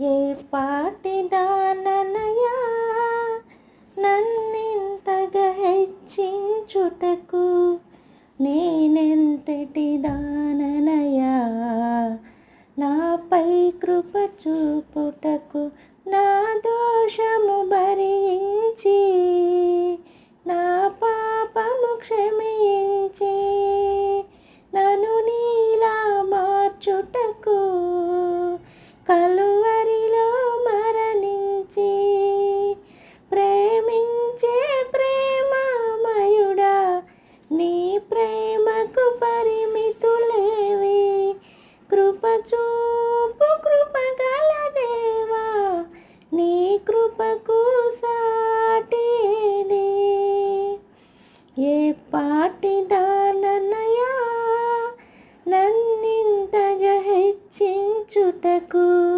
ఏ పాటిదాననయా నన్నెంతగా హెచ్చించుటకు నేనెంతటి దాననయా? నాపై కృప చూపుటకు నా దోషము భరి కృపకు పరిమితులేవి. కృప చూపు కృపగల దేవా నీ కృపకు సాటిది. ఏ పాటి దాననయా నన్నింతగా హెచ్చించుటకు